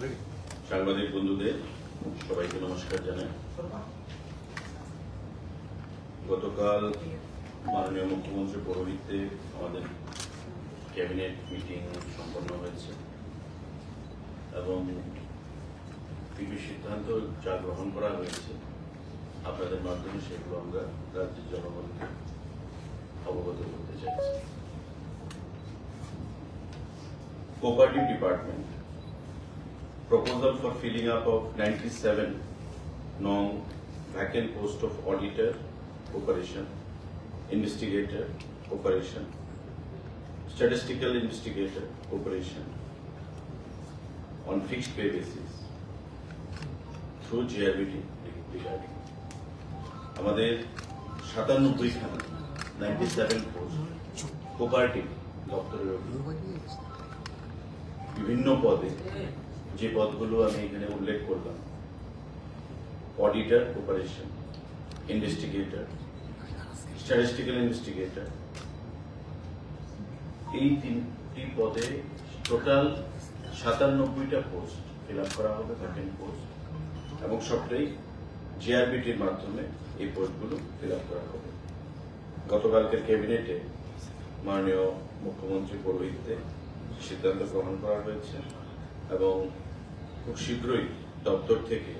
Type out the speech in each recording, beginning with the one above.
সাংবাদিক বন্ধুদের সবাইকে নমস্কার জানাই। গতকাল মাননীয় মুখ্যমন্ত্রী পৌরহিত্যে আমাদের ক্যাবিনেট মিটিং সম্পন্ন হয়েছে এবং কিছু সিদ্ধান্ত যা গ্রহণ করা হয়েছে, আপনাদের মাধ্যমে সেগুলো আমরা রাজ্যের জনগণকে অবগত করতে চাইছি। Cooperative department proposal for filling up of 97 non vacant post of auditor operation, investigator operation, statistical investigator operation on fixed pay basis through JRBT regarding. আমাদের সাতানব্বই খানা নাইনটি সেভেন পোস্ট কোপারেটিভ দপ্তরের অধীনে বিভিন্ন পদে যে পদগুলো আমি এখানে উল্লেখ করলাম auditor operation investigator statistical investigator এই তিনটি পদে টোটাল সাতানব্বইটা পোস্ট ফিল আপ করা হবে ভ্যাকেন্ট পোস্ট এবং সবটাই জিআরবিটির মাধ্যমে এই পোস্টগুলো ফিল আপ করা হবে। গতকালকের ক্যাবিনেটে মাননীয় মুখ্যমন্ত্রী পৌরোহিত্যে সিদ্ধান্ত গ্রহণ করা হয়েছে। এবং খুব শীঘ্রই দপ্তর থেকে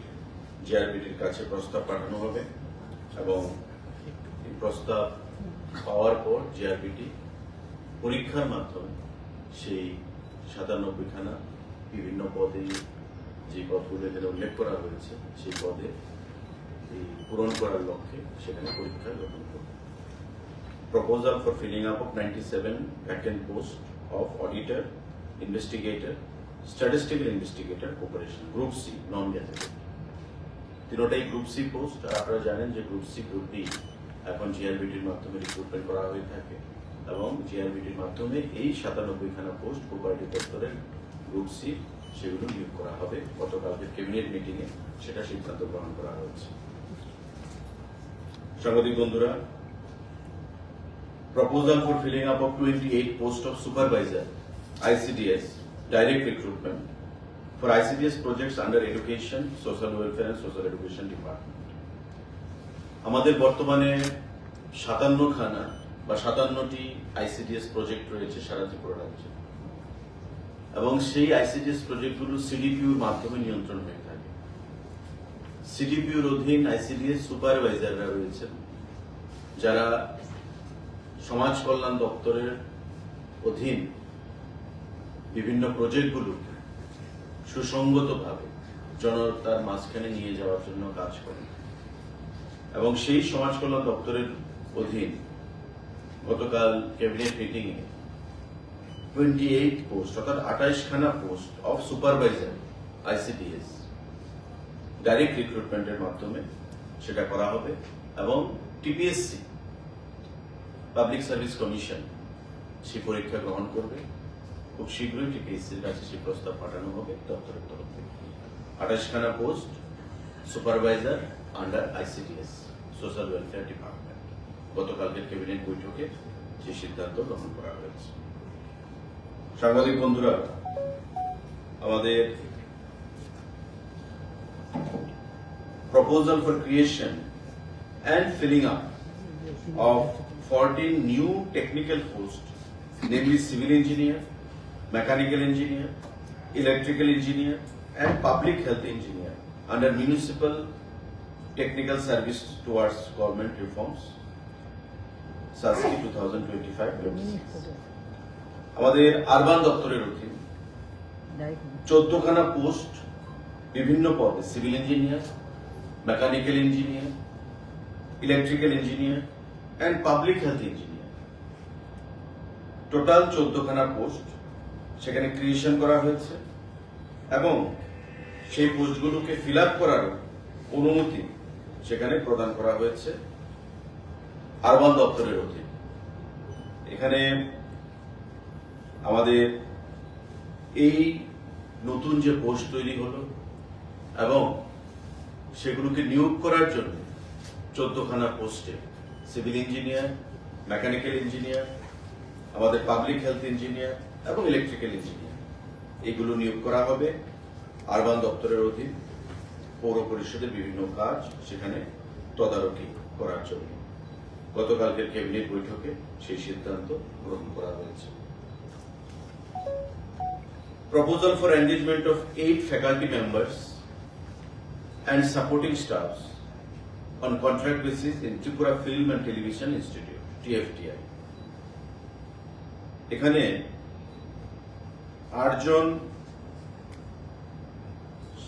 জিআরবিটির কাছে প্রস্তাব পাঠানো হবে এবং এই প্রস্তাব পাওয়ার পর জিআরবিটি পরীক্ষার মাধ্যমে সেই সাতানব্বই খানা বিভিন্ন পদে যে পদগুলো এখানে উল্লেখ করা হয়েছে সেই পদে পূরণ করার লক্ষ্যে সেখানে পরীক্ষা গ্রহণ করবে। Proposal for filling up of 97 vacant posts of auditor, investigator, statistical investigator operation, group C, non-gazetted. তিনোটাই গ্রুপ সি পোস্ট আর আপনারা জানেন যে গ্রুপ সি গ্রুপ ডি এখন জিআরবিটির মাধ্যমে রিক্রুটমেন্ট করা হয়ে থাকে এবং জিআরবিটির মাধ্যমে এই সাতানব্বই খানা পোস্ট কোপারেটিভ দপ্তরের গ্রুপ সি সেগুলো নিয়োগ করা হবে গতকালকের ক্যাবিনেট মিটিংয়ে সেটা সিদ্ধান্ত গ্রহণ করা হয়েছে সাংবাদিক বন্ধুরা proposal for filling up of 28 post of supervisor, ICDS, direct recruitment for ICDS projects under education, social welfare and social education department. আমাদের বর্তমানে সাতান্ন খানা বা সাতান্নটি আইসিডিএস প্রজেক্ট রয়েছে সারা ত্রিপুরা রাজ্যে এবং সেই আইসিডিএস প্রজেক্টগুলো সিডিপিউর মাধ্যমে নিয়ন্ত্রণ হয়ে থাকে সিডিপিউর অধীন আইসিডিএস সুপারভাইজাররা রয়েছেন যারা সমাজ কল্যাণ দপ্তরের অধীন বিভিন্ন প্রজেক্টগুলো সুসংগতভাবে জনতার মাঝখানে নিয়ে যাওয়ার জন্য কাজ করেন এবং সেই সমাজ কল্যাণ দপ্তরের অধীন গতকাল ক্যাবিনেট মিটিং এ টোয়েন্টি এইট পোস্ট অর্থাৎ আঠাইশ খানা post of supervisor ICDS direct রিক্রুটমেন্টের মাধ্যমে সেটা করা হবে এবং টিপিএসসি পাবলিক সার্ভিস কমিশন সেই পরীক্ষা গ্রহণ করবে। খুব শীঘ্রই টিপিএসসির কাছে সেই প্রস্তাব পাঠানো হবে দপ্তরের তরফ থেকে। আঠাশখানা post supervisor under ICDS social welfare department. গতকালকের ক্যাবিনেট বৈঠকে সেই সিদ্ধান্ত গ্রহণ করা হয়েছে। সাংবাদিক বন্ধুরা আমাদের proposal for creation and filling up of 14 new technical posts, namely civil engineer, mechanical engineer, electrical engineer, and public health engineer under municipal technical service towards government reforms, SASKI 2025-26 আমাদের আরবান দপ্তরের অধীন চোদ্দখানা পোস্ট বিভিন্ন পদে civil engineer mechanical engineer electrical engineer and public health engineer total চোদ্দখানা post সেখানে creation করা হয়েছে এবং সেই পোস্টগুলোকে ফিল আপ করার অনুমতি সেখানে প্রদান করা হয়েছে আরবান দপ্তরের অধীন। এখানে আমাদের এই নতুন যে পোস্ট তৈরি হলো এবং সেগুলোকে নিয়োগ করার জন্য চোদ্দখানা পোস্টে সিভিল ইঞ্জিনিয়ার, মেকানিক্যাল ইঞ্জিনিয়ার, আমাদের পাবলিক হেলথ ইঞ্জিনিয়ার এবং ইলেকট্রিক্যাল ইঞ্জিনিয়ার এগুলো নিয়োগ করা হবে আরবান দপ্তরের অধীন, পৌর পরিষদের বিভিন্ন কাজ সেখানে তদারকি করার জন্য। গতকালকের ক্যাবিনেট বৈঠকে সেই সিদ্ধান্ত গ্রহণ করা হয়েছে। Proposal for engagement of eight faculty members and supporting staff on contract basis in Tripura film and television institute TFTI এখানে আটজন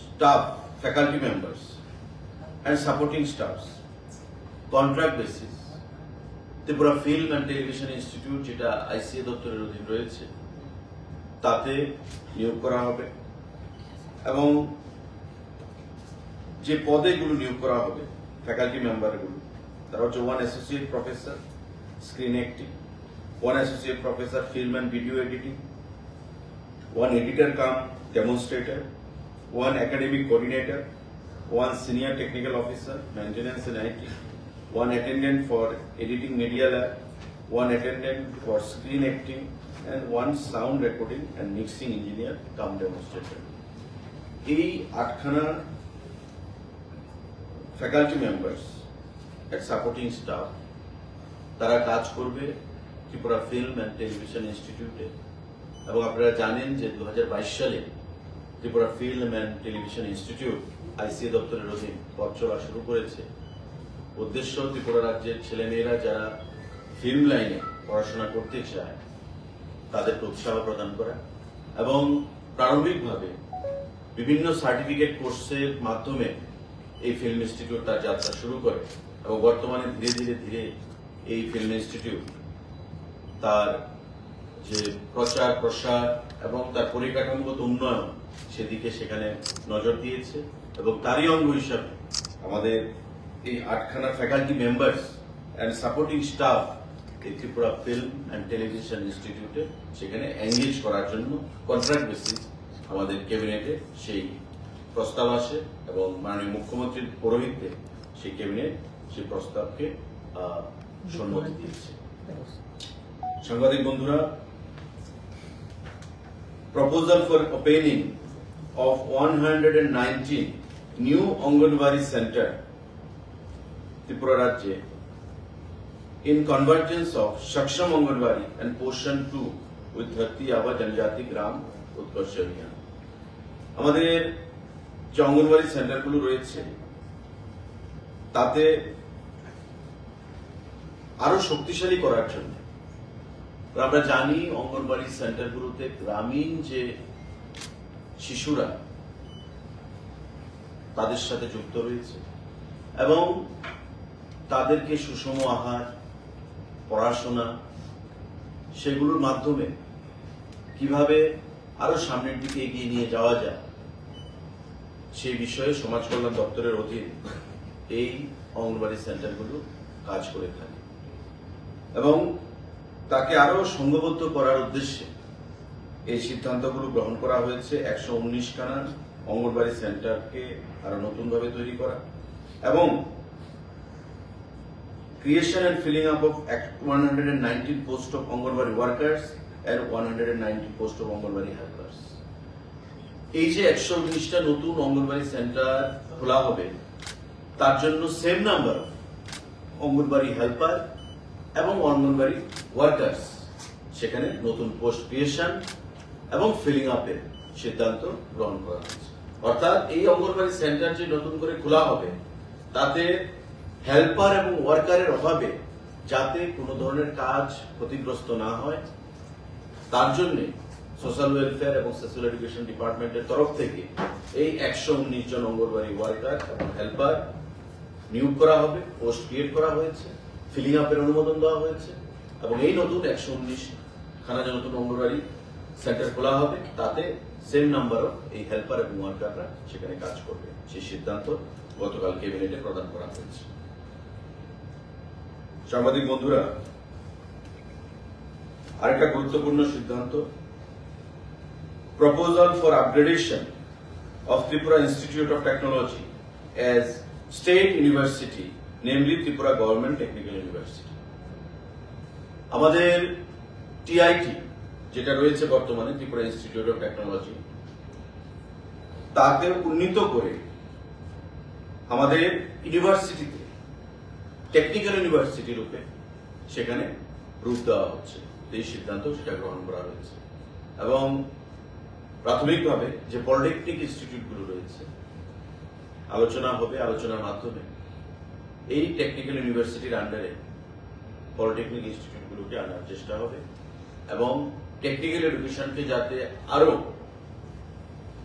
staff faculty members and supporting staffs contract basis Tripura film and television institute যেটা ICA দপ্তরের অধীন রয়েছে, তাতে নিয়োগ করা হবে। এবং যে পদেগুলো নিয়োগ করা হবে ফ্যাকাল্টি মেম্বারগুলো তারা হচ্ছে one associate professor screen acting one associate professor film and video editing one editor cum demonstrator one academic coordinator one senior technical officer maintenance and IT one attendant for editing media lab one attendant for screen acting, and one sound recording and mixing engineer cum demonstrator. এই আটখানা faculty members at supporting staff তারা কাজ করবে Tripura film and television ইনস্টিটিউটে এবং আপনারা জানেন যে দু হাজার বাইশ সালে Tripura film and television institute ICA দপ্তরের অধীন পথ চলা শুরু করেছে। উদ্দেশ্য ত্রিপুরা রাজ্যের ছেলেমেয়েরা যারা ফিল্ম লাইনে পড়াশোনা করতে চায়, তাদেরকে উৎসাহ প্রদান করা এবং প্রারম্ভিকভাবে বিভিন্ন সার্টিফিকেট কোর্সের মাধ্যমে এই ফিল্ম ইনস্টিটিউট তার যাত্রা শুরু করে এবং বর্তমানে ধীরে ধীরে ধীরে এই ফিল্ম ইনস্টিটিউট তার যে প্রচার, প্রসার এবং তার পরিকাঠামোগত উন্নয়ন সেদিকে সেখানে নজর দিয়েছে এবং তারই অঙ্গ হিসাবে আমাদের এই আটখানা faculty members and supporting staff এই ত্রিপুরা ফিল্ম অ্যান্ড টেলিভিশন ইনস্টিটিউটে সেখানে এঙ্গেজ করার জন্য কন্ট্রাক্ট বেসিস আমাদের ক্যাবিনেটে সেই প্রস্তাব আসে এবং মাননীয় মুখ্যমন্ত্রীর পৌরোহিত্যে সেই ক্যাবিনেট সেই প্রস্তাবকে সম্মতি দিয়েছে। সাংবাদিক বন্ধুরা proposal for opening of 119 new Anganwadi center Tripura Rajya in convergence of Shaksham Anganwadi and portion 2 with Dharti Aba Janjati Gram Utkarsh Abhiyan আমাদের যে অঙ্গনওয়াড়ি সেন্টারগুলো রয়েছে তাতে আরও শক্তিশালী করার জন্য আমরা জানি অঙ্গনবাড়ি সেন্টারগুলোতে গ্রামীণ যে শিশুরা তাদের সাথে যুক্ত রয়েছে এবং তাদেরকে সুষম আহার, পড়াশোনা সেগুলোর মাধ্যমে কীভাবে আরও সামনের দিকে এগিয়ে নিয়ে যাওয়া যায় সেই বিষয়ে সমাজ কল্যাণ দপ্তরের অধীন এই অঙ্গনবাড়ি সেন্টারগুলো কাজ করে থাকে। এবং তাকে আরও সংঘবদ্ধ করার উদ্দেশ্যে এই সিদ্ধান্তগুলো গ্রহণ করা হয়েছে একশো উনিশ খানা অঙ্গনবাড়ি সেন্টারকে আরও নতুনভাবে তৈরি করা এবং creation and filling up act 119 post of Anganwadi workers and 119 post of Anganwadi helpers. এই যে একশো উনিশটা নতুন অঙ্গনবাড়ি সেন্টার খোলা হবে, তার জন্য সেম নাম্বার অঙ্গনবাড়ি হেল্পার এবং অঙ্গনবাড়ি ওয়ার্কার্স, সেখানে নতুন পোস্ট ক্রিয়েশন এবং ফিলিং আপের সিদ্ধান্ত গ্রহণ করা হয়েছে। অর্থাৎ এই অঙ্গনবাড়ি সেন্টার যে নতুন করে খোলা হবে, তাতে হেল্পার এবং ওয়ার্কারের অভাবে যাতে কোনো ধরনের কাজ ক্ষতিগ্রস্ত না হয়, তার জন্য সোশ্যাল ওয়েলফেয়ার এবং সোশ্যাল এডুকেশন ডিপার্টমেন্টের তরফ থেকে এই একশো উনিশ জন অঙ্গনবাড়ি ওয়ার্কার এবং হেল্পার নিয়োগ করা হবে, পোস্ট ক্রিয়েট করা হয়েছে। ফিলিং আপের অনুমোদন দেওয়া হয়েছে। এবং এই নতুন একশো উনিশ খানা নতুন অঙ্গনবাড়ি সেন্টার খোলা হবে। তাতে সেম নাম্বারও এই হেল্পার এবং ওয়ার্কাররা সেখানে কাজ করবে। সেই সিদ্ধান্ত গতকাল ক্যাবিনেটে প্রদান করা হয়েছে। সাংবাদিক বন্ধুরা, আরেকটা গুরুত্বপূর্ণ সিদ্ধান্ত। Proposal for upgradation of Tripura institute of technology as state university namely Tripura government technical university আমাদের টিআইটি যেটা রয়েছে বর্তমানে ত্রিপুরা ইনস্টিটিউট অফ টেকনোলজি তাকে উন্নীত করে আমাদের ইউনিভার্সিটিতে টেকনিক্যাল ইউনিভার্সিটি রূপে সেখানে রূপ দেওয়া হচ্ছে এই সিদ্ধান্ত সেটা গ্রহণ করা হয়েছে। এবং প্রাথমিকভাবে যে পলিটেকনিক ইনস্টিটিউটগুলো রয়েছে, আলোচনা হবে আলোচনার মাধ্যমে এই টেকনিক্যাল ইউনিভার্সিটির আন্ডারে পলিটেকনিক ইনস্টিটিউটগুলোকে আনার চেষ্টা হবে এবং টেকনিক্যাল এডুকেশনকে যাতে আরও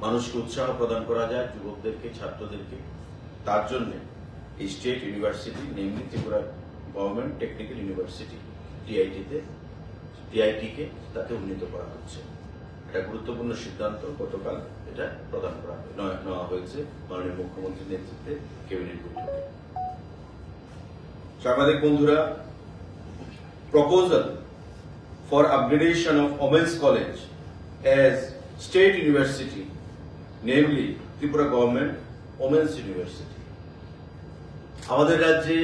মানুষকে উৎসাহ প্রদান করা যায়, যুবকদেরকে, ছাত্রদেরকে, তার জন্য এই state university namely Tripura government technical university টিআইটিতে টিআইটিকে তাতে উন্নীত করা হচ্ছে। এটা গুরুত্বপূর্ণ সিদ্ধান্ত, গতকাল এটা প্রদান করা নেওয়া হয়েছে মাননীয় মুখ্যমন্ত্রীর নেতৃত্বে ক্যাবিনেট বৈঠকে। সাংবাদিক বন্ধুরা proposal for upgradation of Women's College as state university, namely Tripura Government Women's University. আমাদের রাজ্যে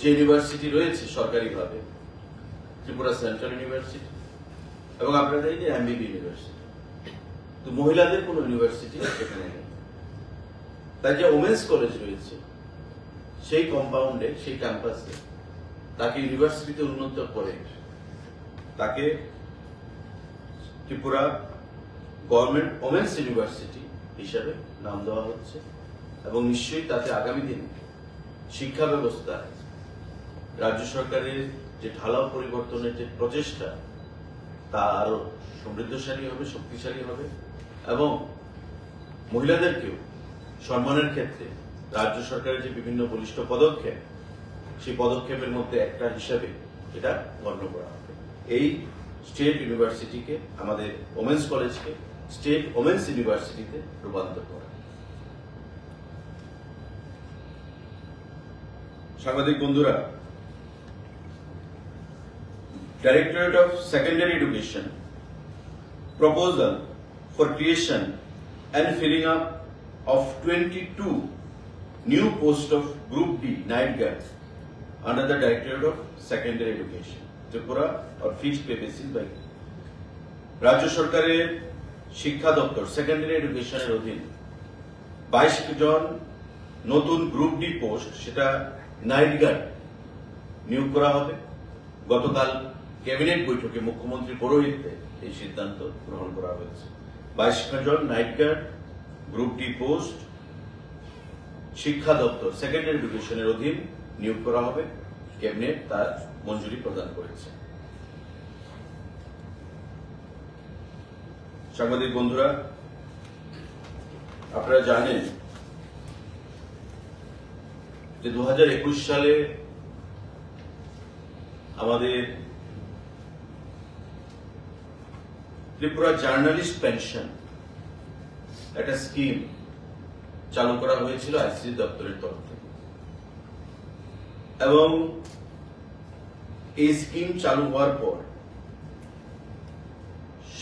যে ইউনিভার্সিটি রয়েছে সরকারিভাবে ত্রিপুরা সেন্ট্রাল ইউনিভার্সিটি এবং আপনারা জানেন যে এমবিবি ইউনিভার্সিটি তো মহিলাদের কোনো ইউনিভার্সিটি সেখানে নেই তাই যে ওমেন্স কলেজ রয়েছে সেই কম্পাউন্ডে সেই ক্যাম্পাসে তাকে ইউনিভার্সিটিতে উন্নত করে তাকে ত্রিপুরা গভর্নমেন্ট ওমেন্স ইউনিভার্সিটি হিসাবে নাম দেওয়া হচ্ছে এবং নিশ্চয়ই তাতে আগামী দিনে শিক্ষা ব্যবস্থায় রাজ্য সরকারের যে ঢালাও পরিবর্তনের যে প্রচেষ্টা, তা আরও সমৃদ্ধশালী হবে, শক্তিশালী হবে এবং মহিলাদেরকেও সম্মানের ক্ষেত্রে রাজ্য সরকারের যে বিভিন্ন বলিষ্ঠ পদক্ষেপ, সেই পদক্ষেপের মধ্যে একটা হিসাবে এটা গণ্য করা হবে। এই স্টেট ইউনিভার্সিটিকে, আমাদের ওমেন্স কলেজকে, স্টেট ওমেন্স ইউনিভার্সিটিতে রূপান্তর করা। সাংবাদিক বন্ধুরা, Directorate of Secondary Education, proposal for creation and filling up of 22 new posts of Group D night guard under the Directorate of Secondary Education, Tripura or fixed pay basis by রাজ্য সরকারের শিক্ষা দপ্তর secondary এডুকেশনের অধীন বাইশ জন নতুন group D post সেটা নাইট গার্ড নিয়োগ করা হবে। গতকাল ক্যাবিনেট বৈঠকে মুখ্যমন্ত্রী পৌরোহিত্যে এই সিদ্ধান্ত গ্রহণ করা হয়েছে। বাইশ জন night guard group D post শিক্ষা দপ্তর সেকেন্ডারি এডুকেশনের অধীন নিয়োগ করা হবে। ক্যাবিনেট তার মঞ্জুরি প্রদান করেছে। সাংবাদিক বন্ধুরা, আপনারা জানেন যে দু হাজার একুশ সালে আমাদের ত্রিপুরা জার্নালিস্ট পেনশন, একটা স্কিম চালু করা হয়েছিল আইসিসি দপ্তরের তরফ থেকে। এবং এই স্কিম চালু হওয়ার পর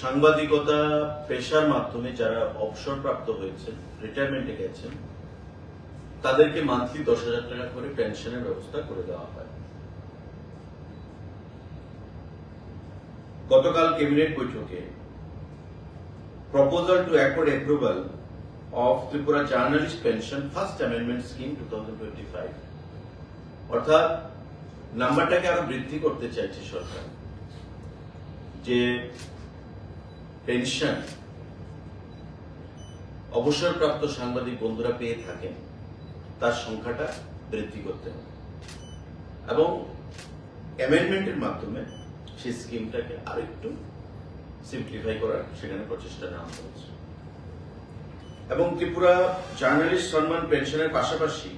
সাংবাদিকতা, পেশার মাধ্যমে যারা অবসরপ্রাপ্ত হয়েছেন রিটায়ারমেন্টে গেছেন, তাদেরকে মান্থলি দশ হাজার টাকা করে পেনশনের ব্যবস্থা করে দেওয়া হয়। গতকাল ক্যাবিনেট বৈঠকে proposal to accord approval of Tripura journalist pension first amendment scheme two অর্থাৎ নাম্বারটাকে আরও বৃদ্ধি করতে চাইছে সরকার। যে পেনশন অবসরপ্রাপ্ত সাংবাদিক বন্ধুরা পেয়ে থাকেন, তার সংখ্যাটা বৃদ্ধি করতে হবে। এবং অ্যামেন্ডমেন্টের মাধ্যমে সেই স্কিমটাকে আরেকটু সিম্পলিফাই করার সেখানে প্রচেষ্টা নেওয়া হয়েছে এবং ত্রিপুরা জার্নালিস্ট সম্মান পেনশনের পাশাপাশি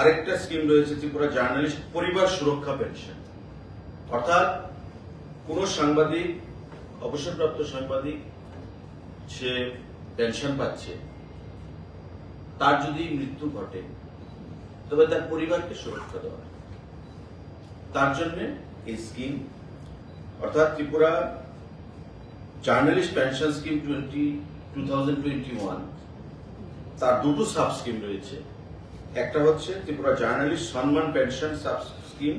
আরেকটা স্কিম রয়েছে, ত্রিপুরা জার্নালিস্ট পরিবার সুরক্ষা পেনশন। অর্থাৎ কোন সাংবাদিক, অবসরপ্রাপ্ত সাংবাদিক, সে পেনশন পাচ্ছে, তার যদি মৃত্যু ঘটে, তবে তার পরিবারকে সুরক্ষা দেওয়া তার জন্য এই স্কিম, অর্থাৎ Tripura journalist pension scheme twenty two তার দুটো সাব স্কিম রয়েছে। একটা হচ্ছে ত্রিপুরা জার্নালিস্ট সম্মান পেনশন সাব স্কিম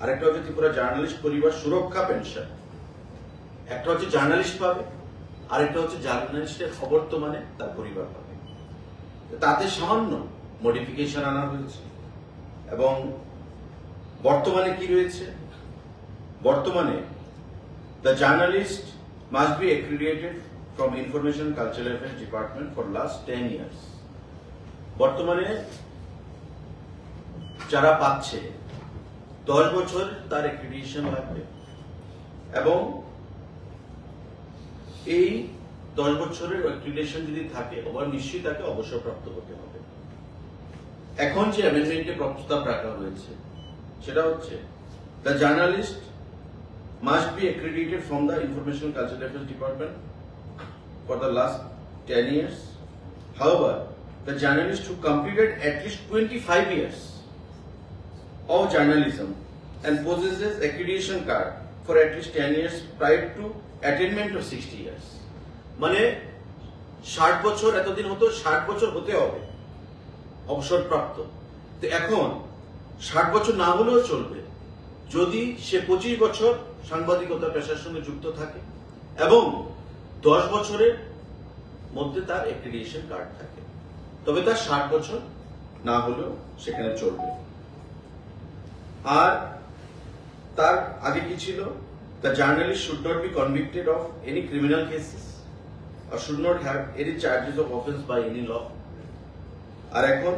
আরেকটা হচ্ছে ত্রিপুরা জার্নালিস্ট পরিবার সুরক্ষা পেনশন একটা হচ্ছে জার্নালিস্ট পাবে, আরেকটা হচ্ছে জার্নালিস্টের অবর্তমানে তার পরিবার পাবে। তাতে সামান্য মডিফিকেশন আনা হয়েছে। এবং বর্তমানে কি রয়েছে? বর্তমানে the journalist must be accredited from information cultural affairs department for last ten years বর্তমানে যারা পাচ্ছে, দশ বছর তার অ্যাক্রিডিটেশন লাগবে। এবং এই দশ বছরের অ্যাক্রিডিটেশন যদি থাকে, আবার নিশ্চয়ই তাকে অবসরপ্রাপ্ত হতে হবে। এখন যে অ্যামেন্ডমেন্টে প্রস্তাব রাখা হয়েছে, সেটা হচ্ছে the journalist must be accredited from the information Cultural Affairs Department for the last 10 years. However, the journalist who completed at least 25 years of journalism and possesses accreditation card for at least 10 years prior to attainment of 60 years. মানে ষাট বছর এতদিন হতো ষাট বছর হতে হবে অবসরপ্রাপ্ত তো এখন ষাট বছর না হলেও চলবে যদি সে পঁচিশ বছর সাংবাদিকতা পেশার সঙ্গে যুক্ত থাকে এবং দশ বছরের মধ্যে তার অ্যাক্রিডিয়েশন কার্ড থাকে। তবে তার ষাট বছর না হলেও সেখানে চলবে। আর তার আগে কি ছিল? The journalist should not be convicted of any criminal cases R should not have any charges of offence by any law আর এখন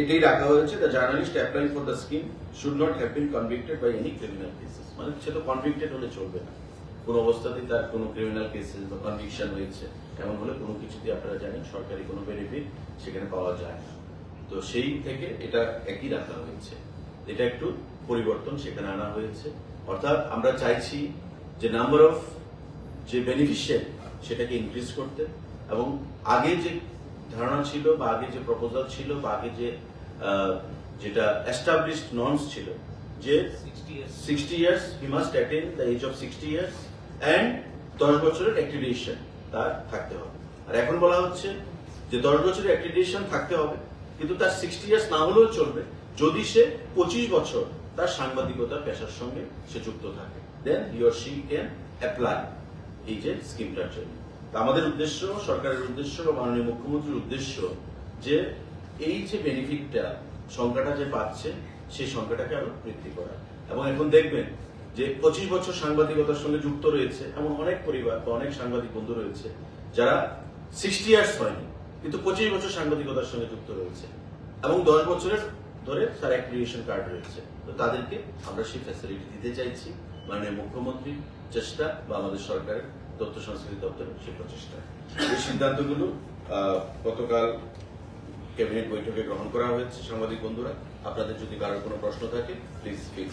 এটাই রাখা হয়েছে the journalist apply for the scheme should not have been convicted by any criminal cases মানে সে তো convicted হলে চলবে না। কোন অবস্থাতেই তার কোনো ক্রিমিনাল কেসেস বা কনভিকশন হয়েছে এমন হলে কোনো কিছুতে আপনারা জানেন সরকারি কোনো বেনিফিট সেখানে পাওয়া যায় না। তো সেই থেকে এটা একই রাখা হয়েছে। এটা একটু পরিবর্তন সেখানে আনা হয়েছে। অর্থাৎ আমরা চাইছি যে নাম্বার অফ যে বেনিফিশিয়ারি সেটাকে ইনক্রিজ করতে এবং আগে যে ধারণা ছিল বা আগে যে প্রপোজাল ছিল বা আগে যে যেটা এস্টাবলিশড নর্মস ছিল যে 60 years. Sixty years he must attain the age of sixty years and দশ বছরের অ্যাক্রিডিয়েশন তার থাকতে হবে। আর এখন বলা হচ্ছে যে দশ বছরের অ্যাক্রিডিয়েশন থাকতে হবে, কিন্তু তার সিক্সটি ইয়ার্স না হলেও চলবে, যদি সে পঁচিশ বছর তার সাংবাদিকতা পেশার সঙ্গে সে যুক্ত থাকে। Then your she can apply এই যে স্কিমটার জন্য। আমাদের উদ্দেশ্য, সরকারের উদ্দেশ্য বা মাননীয় মুখ্যমন্ত্রীর উদ্দেশ্য যে এই যে বেনিফিটটা সংখ্যাটা যে পাচ্ছে, সেই সংখ্যাটাকে আরও বৃদ্ধি করা এবং এখন দেখবেন যে পঁচিশ বছর সাংবাদিকতার সঙ্গে যুক্ত রয়েছে, এমন অনেক পরিবার বা অনেক সাংবাদিক বন্ধু রয়েছে, যারা সিক্সটি ইয়ার্স হয়নি, কিন্তু পঁচিশ বছর সাংবাদিকতার সঙ্গে যুক্ত রয়েছে। এবং দশ বছরের ধরে তার অ্যাক্রিডিয়েশন কার্ড রয়েছে। তো তাদেরকে আমরা সেই ফ্যাসিলিটি দিতে চাইছি। মাননীয় মুখ্যমন্ত্রীর চেষ্টা বা আমাদের সরকারের তথ্য সংস্কৃতি দপ্তরের সেই প্রচেষ্টা। এই সিদ্ধান্তগুলো গতকাল ক্যাবিনেট বৈঠকে গ্রহণ করা হয়েছে সাংবাদিক বন্ধুরা। আপনাদের যদি কারোর কোনো প্রশ্ন থাকে প্লিজ প্লিজ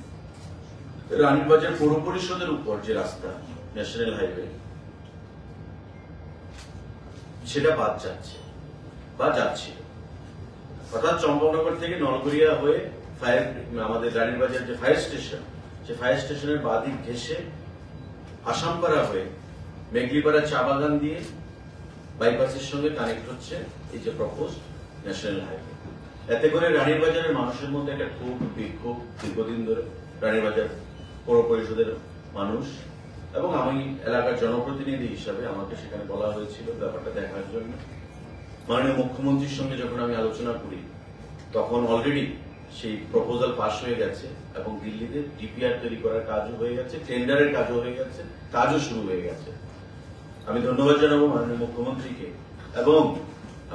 রানীর বাজার পৌর পরিষদের উপর যে রাস্তা, ন্যাশনাল হাইওয়ে, সেটা বাদ যাচ্ছে, বা যাচ্ছিল অর্থাৎ চম্পকনগর থেকে নলগড়িয়া হয়ে ফায়ার, আমাদের রানীর বাজার যে ফায়ার স্টেশন, সে ফায়ার স্টেশনের বাদিক ঘেসে আসামপাড়া হয়ে মেঘলিপাড়া চা বাগান দিয়ে বাইপাসের সঙ্গে কানেক্ট হচ্ছে এই যে প্রপোজ ন্যাশনাল হাইওয়ে এতে করে রানীর বাজারের মানুষের মধ্যে একটা খুব বিক্ষোভ দীর্ঘদিন ধরে রানীর বাজার পৌর পরিষদের মানুষ এবং আমি এলাকার জনপ্রতিনিধি হিসাবে আমাকে সেখানে বলা হয়েছিল ব্যাপারটা দেখার জন্য। মাননীয় মুখ্যমন্ত্রীর সঙ্গে যখন আমি আলোচনা করি, তখন অলরেডি সেই প্রপোজাল পাস হয়ে গেছে এবং দিল্লিতে ডিপিআর তৈরি করার কাজও হয়ে গেছে টেন্ডারের কাজও হয়ে গেছে, কাজও শুরু হয়ে গেছে। আমি ধন্যবাদ জানাব মাননীয় মুখ্যমন্ত্রীকে এবং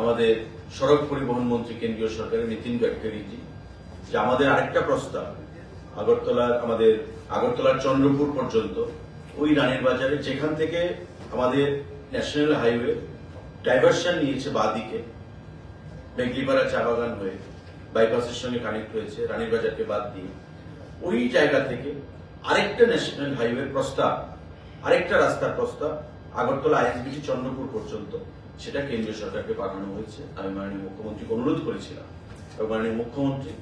আমাদের সড়ক পরিবহন মন্ত্রী কেন্দ্রীয় সরকারের নীতিন গাডকারিজি যে আমাদের আরেকটা প্রস্তাব, আগরতলার আমাদের আগরতলার চন্দ্রপুর পর্যন্ত, ওই রানীর বাজারে, যেখান থেকে আমাদের ন্যাশনাল হাইওয়ে ডাইভার্সন নিয়েছে বাদিকে মেঘলিপাড়া চা বাগান হয়ে, বাইপাসের সঙ্গে কানেক্ট হয়েছে, রানীর বাজারকে বাদ দিয়ে। ওই জায়গা থেকে আরেকটা ন্যাশনাল হাইওয়ে প্রস্তাব, আরেকটা রাস্তার প্রস্তাব, আগরতলা আইএসবিটি চন্দ্রপুর পর্যন্ত, সেটা কেন্দ্রীয় সরকারকে পাঠানো হয়েছে। আমি মাননীয় মুখ্যমন্ত্রীকে অনুরোধ করেছিলাম এবং মাননীয় মুখ্যমন্ত্রী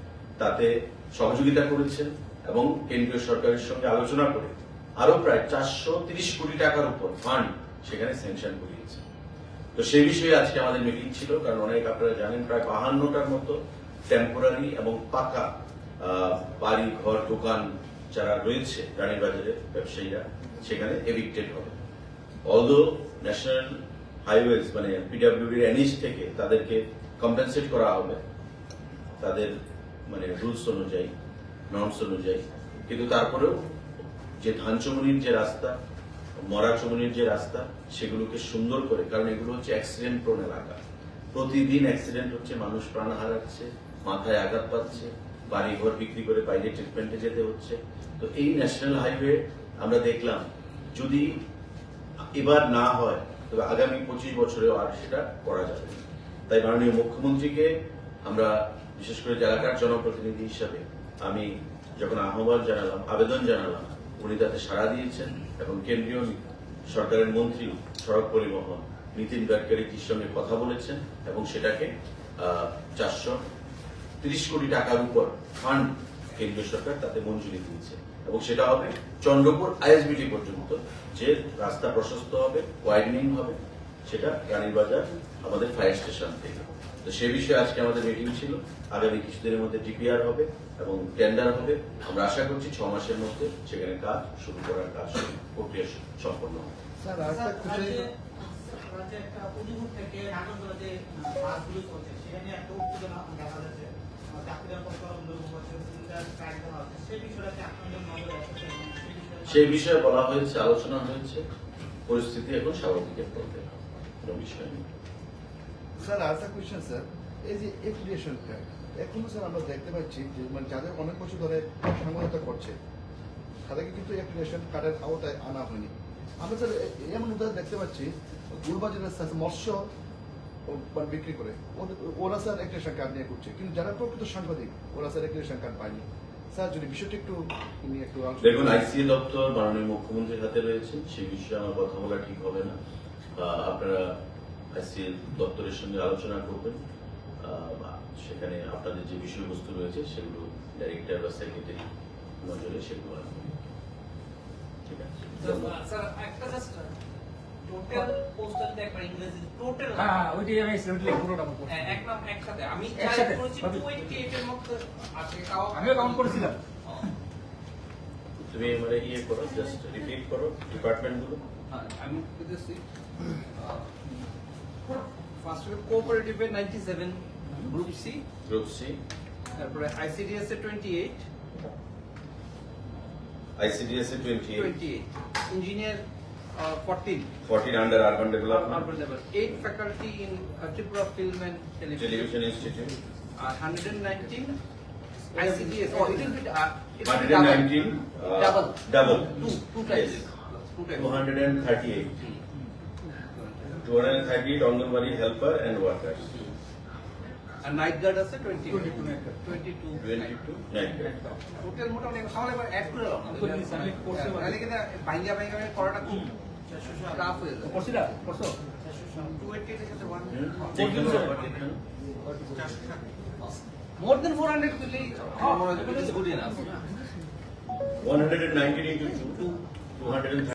তাতে সহযোগিতা করেছেন। এবং কেন্দ্রীয় সরকারের সঙ্গে আলোচনা করে আরও প্রায় চারশো তিরিশ কোটি টাকার উপর ফান্ড সেখানে স্যাংশন করিয়েছে। তো সেই বিষয়ে আজকে আমাদের মিটিং ছিল, কারণ অনেক আপনারা জানেন প্রায় বাহান্নটার মতো টেম্পোরারি এবং পাকা বাড়ি, ঘর, দোকান যারা রয়েছে, রানীর বাজারের ব্যবসায়ীরা, সেখানে এভিক্টেড হবে। অলদো ন্যাশনাল হাইওয়েজ মানে পিডাব্লিউডির এনএইচ থেকে তাদেরকে কম্পেনসেট করা হবে, তাদের মানে রুলস অনুযায়ী নর্মস অনুযায়ী কিন্তু তারপরেও যে ধান চমনির যে রাস্তা, মরা চমনির যে রাস্তা, সেগুলোকে সুন্দর করে, কারণ এগুলো হচ্ছে অ্যাক্সিডেন্ট প্রোন এলাকা। প্রতিদিন অ্যাক্সিডেন্ট হচ্ছে, মানুষ প্রাণ হারাচ্ছে, মাথায় আঘাত পাচ্ছে বাড়ি ঘর বিক্রি করে বাইরে ট্রিটমেন্টে যেতে হচ্ছে। তো এই ন্যাশনাল হাইওয়ে আমরা দেখলাম, যদি এবার না হয়, তবে আগামী পঁচিশ বছরেও আর সেটা করা যাবে তাই মাননীয় মুখ্যমন্ত্রীকে আমরা বিশেষ করে এলাকার জনপ্রতিনিধি হিসাবে আমি যখন আহ্বান জানালাম, আবেদন জানালাম, উনি তাতে সাড়া দিয়েছেন এবং কেন্দ্রীয় সরকারের মন্ত্রী সড়ক পরিবহন নীতিন গাডকারিজির সঙ্গে কথা বলেছেন এবং সেটাকে চারশো তিরিশ কোটি টাকার উপর ফান্ড কেন্দ্রীয় সরকার তাতে মঞ্জুরি দিয়েছে। এবং সেটা হবে চন্দ্রপুর আইএসবিটি পর্যন্ত, যে রাস্তা প্রশস্ত হবে ওয়াইডনিং হবে, সেটা রানীবাজার আমাদের ফায়ার স্টেশন থেকে। তো সে বিষয়ে আজকে আমাদের মিটিং ছিল। আগামী কিছুদিনের মধ্যে ডিপিআর হবে। এবং টেন্ডার হবে। আমরা আশা করছি ছ মাসের মধ্যে সেখানে কাজ শুরু করার কাজ প্রক্রিয়া সম্পন্ন হবে। সেই বিষয়ে- বলা হয়েছে আলোচনা হয়েছে। পরিস্থিতি এখন স্বাভাবিকের পথে। কোনো বিষয় নেই। স্যার আরেকটা কোয়েশ্চেন স্যার। এই যে এফিলিয়েশন কার্ড এখনও স্যার আমরা দেখতে পাচ্ছি যে মানে যাদের অনেক বছর ধরে সাংবাদিকতা করছে, তাদেরকে কিন্তু এফিলিয়েশন কার্ডের আওতায় আনা হয়নি। আমরা স্যার এমন উদাহরণ দেখতে পাচ্ছি গুলবাজারের মৎস্য মানে বিক্রি করে ওরা স্যার এফিলিয়েশন কার্ড নিয়ে করছে কিন্তু যারা প্রকৃত সাংবাদিক, ওরা স্যার এফিলিয়েশন কার্ড পায়নি। স্যার, যদি বিষয়টি একটু একটু দেখুন আইসিএ দপ্তর মাননীয় মুখ্যমন্ত্রীর হাতে রয়েছে সেই বিষয়ে আমার কথা বলা ঠিক হবে না। আপনারা আইসিএ দপ্তরের সঙ্গে আলোচনা করবেন। সেখানে আপনাদের যে বিষয়বস্তু রয়েছে সেগুলো ডাইরেক্টর বা সেক্রেটারি নজরে সেগুলো ঠিক আছে ধন্যবাদ। স্যার একটা জাস্ট টোটাল পোস্টাল একবার ইংরেজি টোটাল হ্যাঁ হ্যাঁ ওইটাই আমি এক্সিলেন্টলি পুরোটা আমার করছি। এক নাম একসাথে আমি একসাথে? করেছি 28 এর মধ্যে আছে তাও আমিও কাউন্ট করেছিলাম তুমি মানে ইয়ে করো জাস্ট রিপিট করো ডিপার্টমেন্টগুলো হ্যাঁ, আমি করতেছি first কোঅপারেটিভে ninety seven group C group C তারপরে আইসিডিএস এ twenty eight ICDS A twenty twenty eight engineer fourteen fourteen under urban development urban level eight faculty in uh, Tripura Film and Television. Television institute uh, 119 ICDS oh it will be uh, it will be hundred double. Nineteen double. Double two two times. Two times. Two hundred and thirty eight two hundred and thirty eight anganwadi helper and workers and night guard আছে 20 22 22 twenty two total মোটামুটি তাহলে এবার add করে দাও করছি মানে। তাহলে কিন্তু ভাঙ্গা ভাঙ্গা করাটা খুব টাফ হয়ে যায় করছিলা করছ? 280 এর সাথে 1 দেখুন আবার দেখুন more than 400 করলেই আমার মনে হয় it is 119 into 2, 230